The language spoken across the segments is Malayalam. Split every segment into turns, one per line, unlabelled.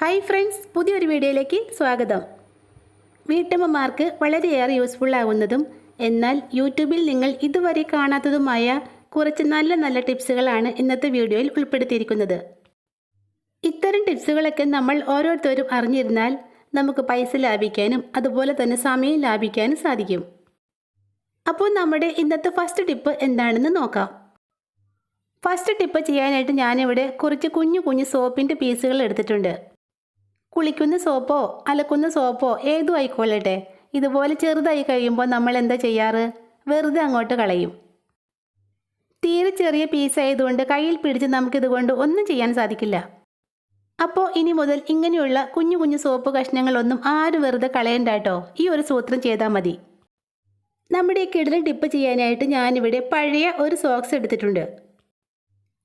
ഹായ് ഫ്രണ്ട്സ് പുതിയൊരു വീഡിയോയിലേക്ക് സ്വാഗതം. വീട്ടമ്മമാർക്ക് വളരെയേറെ യൂസ്ഫുൾ ആവുന്നതും എന്നാൽ യൂട്യൂബിൽ നിങ്ങൾ ഇതുവരെ കാണാത്തതുമായ കുറച്ച് നല്ല നല്ല ടിപ്സുകളാണ് ഇന്നത്തെ വീഡിയോയിൽ ഉൾപ്പെടുത്തിയിരിക്കുന്നത്. ഇത്തരം ടിപ്സുകളൊക്കെ നമ്മൾ ഓരോരുത്തരും അറിഞ്ഞിരുന്നാൽ നമുക്ക് പൈസ ലാഭിക്കാനും അതുപോലെ തന്നെ സമയം ലാഭിക്കാനും സാധിക്കും. അപ്പോൾ നമ്മുടെ ഇന്നത്തെ ഫസ്റ്റ് ടിപ്പ് എന്താണെന്ന് നോക്കാം. ഫസ്റ്റ് ടിപ്പ് ചെയ്യാനായിട്ട് ഞാനിവിടെ കുറച്ച് കുഞ്ഞു കുഞ്ഞു സോപ്പിന്റെ പീസുകൾ എടുത്തിട്ടുണ്ട്. കുളിക്കുന്ന സോപ്പോ അലക്കുന്ന സോപ്പോ ഏതും ആയിക്കോളട്ടെ ഇതുപോലെ ചെറുതായി കഴിയുമ്പോൾ നമ്മൾ എന്താ ചെയ്യാറ്? വെറുതെ അങ്ങോട്ട് കളയും. തീരെ ചെറിയ പീസ് ആയതുകൊണ്ട് കയ്യിൽ പിടിച്ച് നമുക്കിതുകൊണ്ട് ഒന്നും ചെയ്യാൻ സാധിക്കില്ല. അപ്പോൾ ഇനി മുതൽ ഇങ്ങനെയുള്ള കുഞ്ഞു കുഞ്ഞു സോപ്പ് കഷ്ണങ്ങളൊന്നും ആരും വെറുതെ കളയണ്ട കേട്ടോ. ഈ ഒരു സൂത്രം ചെയ്താൽ മതി. നമ്മുടെ ഈ കിടലിൽ ടിപ്പ് ചെയ്യാനായിട്ട് ഞാനിവിടെ പഴയ ഒരു സോക്സ് എടുത്തിട്ടുണ്ട്.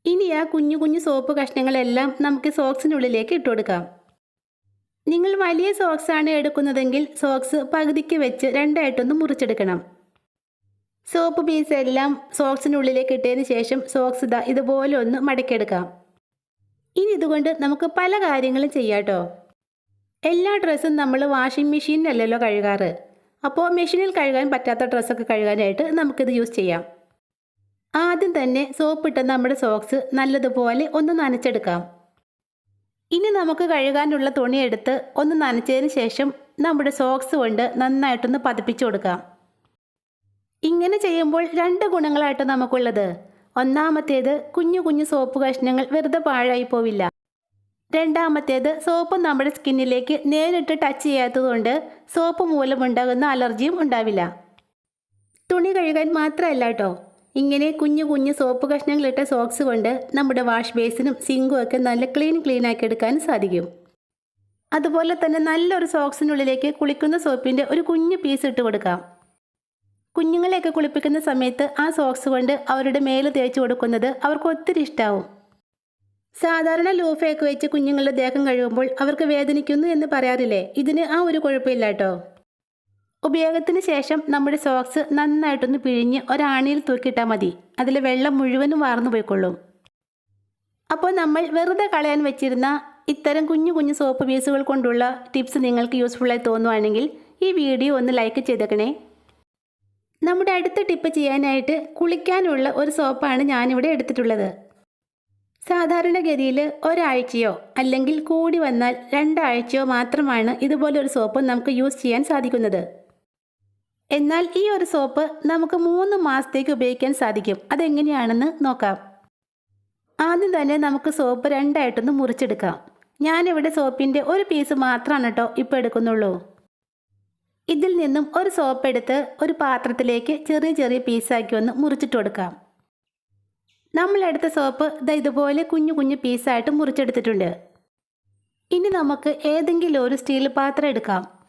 ഇനി ആ കുഞ്ഞു കുഞ്ഞു സോപ്പ് കഷ്ണങ്ങളെല്ലാം നമുക്ക് സോക്സിനുള്ളിലേക്ക് ഇട്ട് കൊടുക്കാം നിങ്ങൾ വലിയ സോക്സ് ആണ് എടുക്കുന്നതെങ്കിൽ സോക്സ് പകുതിക്ക് വെച്ച് രണ്ടായിട്ടൊന്ന് മുറിച്ചെടുക്കണം. സോപ്പ് പീസ് എല്ലാം സോക്സിനുള്ളിലേക്ക് ഇട്ടതിന് ശേഷം സോക്സ് ഇതാ ഇതുപോലെ ഒന്ന് മടക്കിയെടുക്കാം. ഇനി ഇതുകൊണ്ട് നമുക്ക് പല കാര്യങ്ങളും ചെയ്യാട്ടോ. എല്ലാ ഡ്രസ്സും നമ്മൾ വാഷിംഗ് മെഷീനിലല്ലല്ലോ കഴുകാറ്. അപ്പോൾ മെഷീനിൽ കഴുകാൻ പറ്റാത്ത ഡ്രസ്സൊക്കെ കഴുകാനായിട്ട് നമുക്കിത് യൂസ് ചെയ്യാം. ആദ്യം തന്നെ സോപ്പ് ഇട്ട നമ്മുടെ സോക്സ് നല്ലതുപോലെ ഒന്ന് നനച്ചെടുക്കാം. ഇനി നമുക്ക് കഴുകാനുള്ള തുണി എടുത്ത് ഒന്ന് നനച്ചതിന് ശേഷം നമ്മുടെ സോക്സ് കൊണ്ട് നന്നായിട്ടൊന്ന് പതിപ്പിച്ചു കൊടുക്കാം. ഇങ്ങനെ ചെയ്യുമ്പോൾ രണ്ട് ഗുണങ്ങളായിട്ട് നമുക്കുള്ളത്. ഒന്നാമത്തേത് കുഞ്ഞു കുഞ്ഞു സോപ്പ് കഷ്ണങ്ങൾ വെറുതെ പാഴായി പോവില്ല. രണ്ടാമത്തേത് സോപ്പ് നമ്മുടെ സ്കിന്നിലേക്ക് നേരിട്ട് ടച്ച് ചെയ്യാത്തതുകൊണ്ട് സോപ്പ് മൂലമുണ്ടാകുന്ന അലർജിയും ഉണ്ടാവില്ല. തുണി കഴുകാൻ മാത്രമല്ല കേട്ടോ. ഇങ്ങനെ കുഞ്ഞു കുഞ്ഞു സോപ്പ് കഷ്ണങ്ങളിട്ട സോക്സ് കൊണ്ട് നമ്മുടെ വാഷ് ബേസിനും സിങ്കും ഒക്കെ നല്ല ക്ലീൻ ക്ലീൻ ആക്കി എടുക്കാൻ സാധിക്കും. അതുപോലെ തന്നെ നല്ലൊരു സോക്സിനുള്ളിലേക്ക് കുളിക്കുന്ന സോപ്പിന്റെ ഒരു കുഞ്ഞു പീസ് ഇട്ട് കൊടുക്കാം. കുഞ്ഞുങ്ങളെയൊക്കെ കുളിപ്പിക്കുന്ന സമയത്ത് ആ സോക്സ് കൊണ്ട് അവരുടെ മേൽ തേച്ച് കൊടുക്കുന്നത് അവർക്ക് ഒത്തിരി ഇഷ്ടാവും. സാധാരണ ലൂഫയൊക്കെ വെച്ച് കുഞ്ഞുങ്ങളുടെ ദേഹം കഴുകുമ്പോൾ അവർക്ക് വേദനിക്കുന്നു എന്ന് പറയാറില്ലേ? ഇതിന് ആ ഒരു കുഴപ്പമില്ല കേട്ടോ. ഉപയോഗത്തിന് ശേഷം നമ്മുടെ സോക്സ് നന്നായിട്ടൊന്ന് പിഴിഞ്ഞ് ഒരാണിയിൽ തൂക്കിയിട്ടാൽ മതി. അതിൽ വെള്ളം മുഴുവനും വാർന്നു പോയിക്കൊള്ളും. അപ്പോൾ നമ്മൾ വെറുതെ കളയാൻ വെച്ചിരുന്ന ഇത്തരം കുഞ്ഞു കുഞ്ഞു സോപ്പ് പീസുകൾ കൊണ്ടുള്ള ടിപ്സ് നിങ്ങൾക്ക് യൂസ്ഫുള്ളായി തോന്നുവാണെങ്കിൽ ഈ വീഡിയോ ഒന്ന് ലൈക്ക് ചെയ്തേക്കണേ. നമ്മുടെ അടുത്ത ടിപ്പ് ചെയ്യാനായിട്ട് കുളിക്കാനുള്ള ഒരു സോപ്പാണ് ഞാനിവിടെ എടുത്തിട്ടുള്ളത്. സാധാരണഗതിയിൽ ഒരാഴ്ചയോ അല്ലെങ്കിൽ കൂടി വന്നാൽ രണ്ടാഴ്ചയോ മാത്രമാണ് ഇതുപോലൊരു സോപ്പ് നമുക്ക് യൂസ് ചെയ്യാൻ സാധിക്കുന്നത്. എന്നാൽ ഈ ഒരു സോപ്പ് നമുക്ക് മൂന്ന് മാസത്തേക്ക് ഉപയോഗിക്കാൻ സാധിക്കും. അതെങ്ങനെയാണെന്ന് നോക്കാം. ആദ്യം തന്നെ നമുക്ക് സോപ്പ് രണ്ടായിട്ടൊന്ന് മുറിച്ചെടുക്കാം. ഞാനിവിടെ സോപ്പിന്റെ ഒരു പീസ് മാത്രമാണ് കേട്ടോ ഇപ്പോൾ എടുക്കുന്നുള്ളൂ. ഇതിൽ നിന്നും ഒരു സോപ്പ് എടുത്ത് ഒരു പാത്രത്തിലേക്ക് ചെറിയ ചെറിയ പീസാക്കി ഒന്ന് മുറിച്ചിട്ട് കൊടുക്കാം. നമ്മളെടുത്ത സോപ്പ് ദാ ഇതുപോലെ കുഞ്ഞു കുഞ്ഞു പീസായിട്ട് മുറിച്ചെടുത്തിട്ടുണ്ട്. ഇനി നമുക്ക് ഏതെങ്കിലും ഒരു സ്റ്റീൽ പാത്രം എടുക്കാം.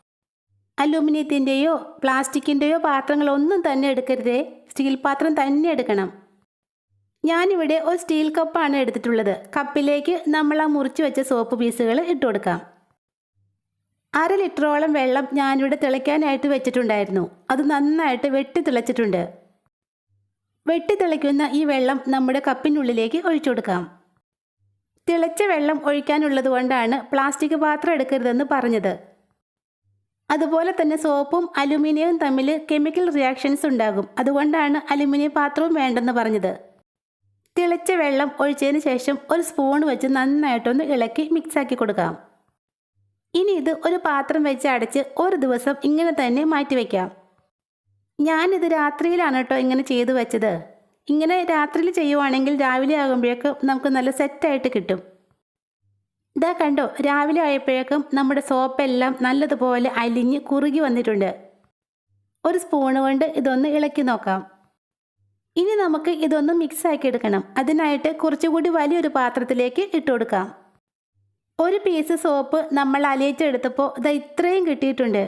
അലൂമിനിയത്തിന്റെയോ പ്ലാസ്റ്റിക്കിന്റെയോ പാത്രങ്ങളൊന്നും തന്നെ എടുക്കരുതേ. സ്റ്റീൽ പാത്രം തന്നെ എടുക്കണം. ഞാനിവിടെ ഒരു സ്റ്റീൽ കപ്പാണ് എടുത്തിട്ടുള്ളത്. കപ്പിലേക്ക് നമ്മൾ ആ മുറിച്ച് വെച്ച സോപ്പ് പീസുകൾ ഇട്ട് കൊടുക്കാം. അര ലിറ്ററോളം വെള്ളം ഞാനിവിടെ തിളയ്ക്കാനായിട്ട് വെച്ചിട്ടുണ്ടായിരുന്നു. അത് നന്നായിട്ട് വെട്ടി തിളച്ചിട്ടുണ്ട്. വെട്ടി തിളയ്ക്കുന്ന ഈ വെള്ളം നമ്മുടെ കപ്പിനുള്ളിലേക്ക് ഒഴിച്ചു കൊടുക്കാം. തിളച്ച വെള്ളം ഒഴിക്കാനുള്ളത് കൊണ്ടാണ് പ്ലാസ്റ്റിക് പാത്രം എടുക്കരുതെന്ന് പറഞ്ഞത്. അതുപോലെ തന്നെ സോപ്പും അലുമിനിയവും തമ്മിൽ കെമിക്കൽ റിയാക്ഷൻസ് ഉണ്ടാകും. അതുകൊണ്ടാണ് അലുമിനിയം പാത്രവും വേണ്ടെന്ന് പറഞ്ഞത്. തിളച്ച വെള്ളം ഒഴിച്ചതിന് ശേഷം ഒരു സ്പൂൺ വെച്ച് നന്നായിട്ടൊന്ന് ഇളക്കി മിക്സാക്കി കൊടുക്കാം. ഇനി ഇത് ഒരു പാത്രം വെച്ച് അടച്ച് ഒരു ദിവസം ഇങ്ങനെ തന്നെ മാറ്റി വയ്ക്കാം ഞാനിത് രാത്രിയിലാണ് കേട്ടോ ഇങ്ങനെ ചെയ്തു വെച്ചത്. ഇങ്ങനെ രാത്രിയിൽ ചെയ്യുവാണെങ്കിൽ രാവിലെ ആകുമ്പോഴേക്കും നമുക്ക് നല്ല സെറ്റായിട്ട് കിട്ടും. ഇതാ കണ്ടോ രാവിലെ ആയപ്പോഴേക്കും നമ്മുടെ സോപ്പെല്ലാം നല്ലതുപോലെ അലിഞ്ഞ് കുറുകി വന്നിട്ടുണ്ട്. ഒരു സ്പൂണ് കൊണ്ട് ഇതൊന്ന് ഇളക്കി നോക്കാം. ഇനി നമുക്ക് ഇതൊന്ന് മിക്സ് ആക്കി എടുക്കണം. അതിനായിട്ട് കുറച്ചുകൂടി വലിയൊരു പാത്രത്തിലേക്ക് ഇട്ട് കൊടുക്കാം. ഒരു പീസ് സോപ്പ് നമ്മൾ അലിയിച്ചെടുത്തപ്പോൾ ഇത് ഇത്രയും കിട്ടിയിട്ടുണ്ട്.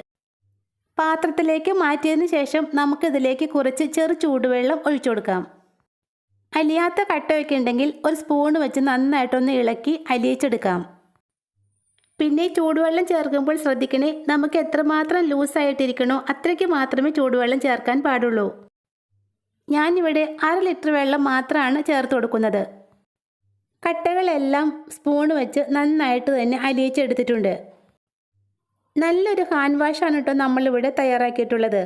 പാത്രത്തിലേക്ക് മാറ്റിയതിന് ശേഷം നമുക്കിതിലേക്ക് കുറച്ച് ചെറു ചൂടുവെള്ളം ഒഴിച്ചു കൊടുക്കാം. അലിയാത്ത കട്ടയൊക്കെ ഉണ്ടെങ്കിൽ ഒരു സ്പൂൺ വെച്ച് നന്നായിട്ടൊന്ന് ഇളക്കി അലിയിച്ചെടുക്കാം. പിന്നെ ചൂടുവെള്ളം ചേർക്കുമ്പോൾ ശ്രദ്ധിക്കണേ നമുക്ക് എത്രമാത്രം ലൂസായിട്ടിരിക്കണോ അത്രയ്ക്ക് മാത്രമേ ചൂടുവെള്ളം ചേർക്കാൻ പാടുള്ളൂ. ഞാനിവിടെ അര ലിറ്റർ വെള്ളം മാത്രമാണ് ചേർത്ത് കൊടുക്കുന്നത്. കട്ടകളെല്ലാം സ്പൂൺ വെച്ച് നന്നായിട്ട് തന്നെ അലിയിച്ചെടുത്തിട്ടുണ്ട്. നല്ലൊരു ഹാൻഡ് വാഷാണ് കേട്ടോ നമ്മളിവിടെ തയ്യാറാക്കിയിട്ടുള്ളത്.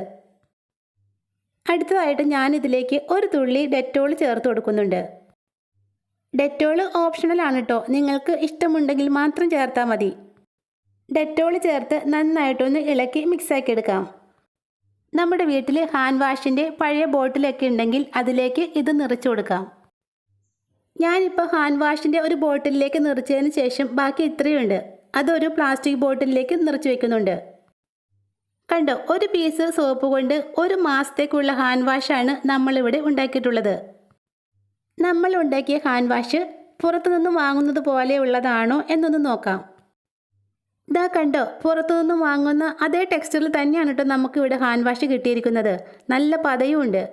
അടുത്തതായിട്ട് ഞാനിതിലേക്ക് ഒരു തുള്ളി ഡെറ്റോൾ ചേർത്ത് കൊടുക്കുന്നുണ്ട്. ഡെറ്റോൾ ഓപ്ഷണലാണ് കേട്ടോ നിങ്ങൾക്ക് ഇഷ്ടമുണ്ടെങ്കിൽ മാത്രം ചേർത്താൽ മതി. ഡെറ്റോൾ ചേർത്ത് നന്നായിട്ടൊന്ന് ഇളക്കി മിക്സാക്കി എടുക്കാം. നമ്മുടെ വീട്ടിൽ ഹാൻഡ് വാഷിന്റെ പഴയ ബോട്ടിലൊക്കെ ഉണ്ടെങ്കിൽ അതിലേക്ക് ഇത് നിറച്ചു കൊടുക്കാം. ഞാനിപ്പോൾ ഹാൻഡ് വാഷിന്റെ ഒരു ബോട്ടിലേക്ക് നിറച്ചതിന് ശേഷം ബാക്കി ഇത്രയുണ്ട്. അതൊരു പ്ലാസ്റ്റിക് ബോട്ടിലേക്ക് നിറച്ച് വെക്കുന്നുണ്ട്. കണ്ടോ ഒരു പീസ് സോപ്പ് കൊണ്ട് ഒരു മാസത്തേക്കുള്ള ഹാൻഡ് വാഷാണ് നമ്മളിവിടെ ഉണ്ടാക്കിയിട്ടുള്ളത്. നമ്മൾ ഉണ്ടാക്കിയ ഹാൻഡ് വാഷ് പുറത്തുനിന്ന് വാങ്ങുന്നത് പോലെയുള്ളതാണോ എന്നൊന്ന് നോക്കാം. ഇതാ കണ്ടോ പുറത്തുനിന്ന് വാങ്ങുന്ന അതേ ടെക്സ്റ്ററിൽ തന്നെയാണ് കേട്ടോ നമുക്കിവിടെ ഹാൻഡ് വാഷ് കിട്ടിയിരിക്കുന്നത്. നല്ല പതയും ഉണ്ട്.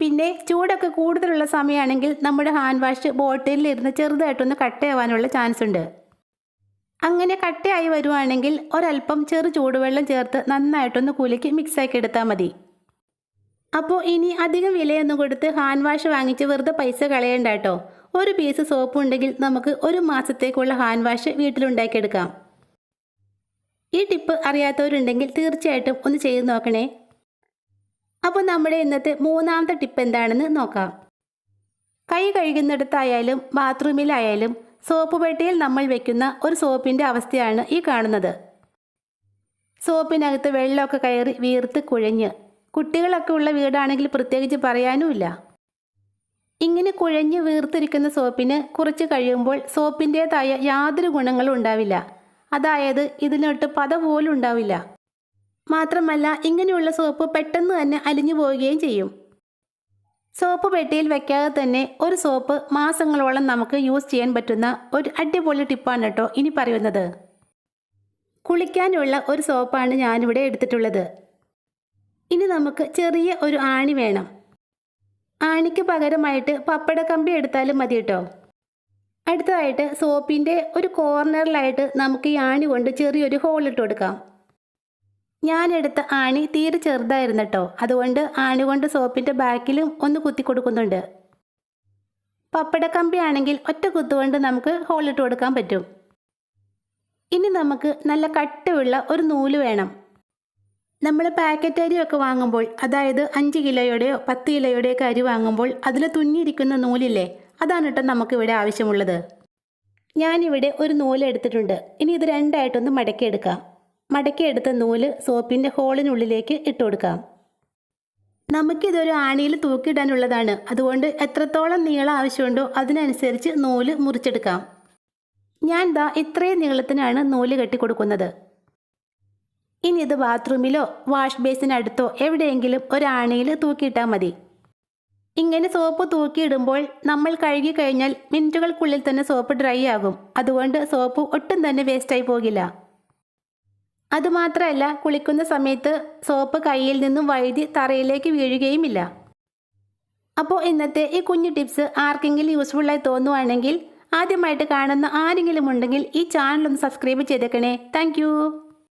പിന്നെ ചൂടൊക്കെ കൂടുതലുള്ള സമയമാണെങ്കിൽ നമ്മുടെ ഹാൻഡ് വാഷ് ബോട്ടിലിരുന്ന് ചെറുതായിട്ടൊന്ന് കട്ടയാവാനുള്ള ചാൻസ് ഉണ്ട്. അങ്ങനെ കട്ടയായി വരുവാണെങ്കിൽ ഒരല്പം ചെറു ചൂടുവെള്ളം ചേർത്ത് നന്നായിട്ടൊന്ന് കുലുക്കി മിക്സാക്കി എടുത്താൽ മതി. അപ്പോൾ ഇനി അധികം വിലയൊന്നും കൊടുത്ത് ഹാൻഡ് വാഷ് വാങ്ങിച്ച് വെറുതെ പൈസ കളയണ്ട കേട്ടോ. ഒരു പീസ് സോപ്പ് ഉണ്ടെങ്കിൽ നമുക്ക് ഒരു മാസത്തേക്കുള്ള ഹാൻഡ് വാഷ് വീട്ടിലുണ്ടാക്കിയെടുക്കാം. ഈ ടിപ്പ് അറിയാത്തവരുണ്ടെങ്കിൽ തീർച്ചയായിട്ടും ഒന്ന് ചെയ്ത് നോക്കണേ. അപ്പോൾ നമ്മുടെ ഇന്നത്തെ മൂന്നാമത്തെ ടിപ്പ് എന്താണെന്ന് നോക്കാം. കൈ കഴുകുന്നിടത്തായാലും ബാത്റൂമിലായാലും സോപ്പ് പെട്ടിയിൽ നമ്മൾ വെക്കുന്ന ഒരു സോപ്പിന്റെ അവസ്ഥയാണ് ഈ കാണുന്നത്. സോപ്പിനകത്ത് വെള്ളമൊക്കെ കയറി വീർത്ത് കുഴഞ്ഞ്. കുട്ടികളൊക്കെ ഉള്ള വീടാണെങ്കിൽ പ്രത്യേകിച്ച് പറയാനുമില്ല. ഇങ്ങനെ കുഴഞ്ഞ് വീർത്തിരിക്കുന്ന സോപ്പിന് കുറച്ച് കഴിയുമ്പോൾ സോപ്പിന്റേതായ യാതൊരു ഗുണങ്ങളും ഉണ്ടാവില്ല. അതായത് ഇതിനൊട്ട് പത പോലും ഉണ്ടാവില്ല. മാത്രമല്ല ഇങ്ങനെയുള്ള സോപ്പ് പെട്ടെന്ന് തന്നെ അലിഞ്ഞു പോവുകയും ചെയ്യും. സോപ്പ് പെട്ടിയിൽ വെക്കാതെ തന്നെ ഒരു സോപ്പ് മാസങ്ങളോളം നമുക്ക് യൂസ് ചെയ്യാൻ പറ്റുന്ന ഒരു അടിപൊളി ടിപ്പാണ് കേട്ടോ ഇനി പറയുന്നത്. കുളിക്കാനുള്ള ഒരു സോപ്പാണ് ഞാനിവിടെ എടുത്തിട്ടുള്ളത്. ഇനി നമുക്ക് ചെറിയ ഒരു ആണി വേണം. ആണിക്ക് പകരമായിട്ട് പപ്പട കമ്പി എടുത്താലും മതി കേട്ടോ. അടുത്തതായിട്ട് സോപ്പിന്റെ ഒരു കോർണറിലായിട്ട് നമുക്ക് ഈ ആണി കൊണ്ട് ചെറിയൊരു ഹോൾ ഇട്ട് കൊടുക്കാം. ഞാനെടുത്ത ആണി തീരെ ചെറുതായിരുന്നു കേട്ടോ അതുകൊണ്ട് ആണി കൊണ്ട് സോപ്പിന്റെ ബാക്കിലും ഒന്ന് കുത്തി കൊടുക്കുന്നുണ്ട്. പപ്പടക്കമ്പി ആണെങ്കിൽ ഒറ്റ കുത്തുകൊണ്ട് നമുക്ക് ഹോളിട്ട് കൊടുക്കാൻ പറ്റും. ഇനി നമുക്ക് നല്ല കട്ടയുള്ള ഒരു നൂൽ വേണം. നമ്മൾ പാക്കറ്റ് അരിയൊക്കെ വാങ്ങുമ്പോൾ അതായത് അഞ്ച് കിലോയുടെയോ പത്ത് കിലോയുടെയോ ഒക്കെ അരി വാങ്ങുമ്പോൾ അതിൽ തുന്നിയിരിക്കുന്ന നൂലില്ലേ അതാണ് കേട്ടോ നമുക്കിവിടെ ആവശ്യമുള്ളത്. ഞാനിവിടെ ഒരു നൂലെടുത്തിട്ടുണ്ട് ഇനി ഇത് രണ്ടായിട്ടൊന്ന് മടക്കിയെടുക്കാം. മടക്കിയെടുത്ത നൂൽ സോപ്പിന്റെ ഹോളിനുള്ളിലേക്ക് ഇട്ട് കൊടുക്കാം നമുക്കിതൊരു ആണിയിൽ തൂക്കിയിടാനുള്ളതാണ്. അതുകൊണ്ട് എത്രത്തോളം നീളം ആവശ്യമുണ്ടോ അതിനനുസരിച്ച് നൂൽ മുറിച്ചെടുക്കാം. ഞാൻ ദാ ഇത്രയും നീളത്തിനാണ് നൂൽ കെട്ടിക്കൊടുക്കുന്നത്. ഇനി ഇത് ബാത്റൂമിലോ വാഷ് ബേസിനടുത്തോ എവിടെയെങ്കിലും ഒരു ആണിയിൽ തൂക്കിയിട്ടാൽ മതി. ഇങ്ങനെ സോപ്പ് തൂക്കിയിടുമ്പോൾ നമ്മൾ കഴുകി കഴിഞ്ഞാൽ മിനിറ്റുകൾക്കുള്ളിൽ തന്നെ സോപ്പ് ഡ്രൈ ആകും. അതുകൊണ്ട് സോപ്പ് ഒട്ടും തന്നെ വേസ്റ്റായി പോകില്ല. അതുമാത്രമല്ല കുളിക്കുന്ന സമയത്ത് സോപ്പ് കയ്യിൽ നിന്നും വഴുതി തറയിലേക്ക് വീഴുകയുമില്ല. അപ്പോൾ ഇന്നത്തെ ഈ കുഞ്ഞു ടിപ്സ് ആർക്കെങ്കിലും യൂസ്ഫുള്ളായി തോന്നുവാണെങ്കിൽ ആദ്യമായിട്ട് കാണുന്ന ആരെങ്കിലും ഉണ്ടെങ്കിൽ ഈ ചാനൽ ഒന്ന് സബ്സ്ക്രൈബ് ചെയ്തേക്കണേ. താങ്ക്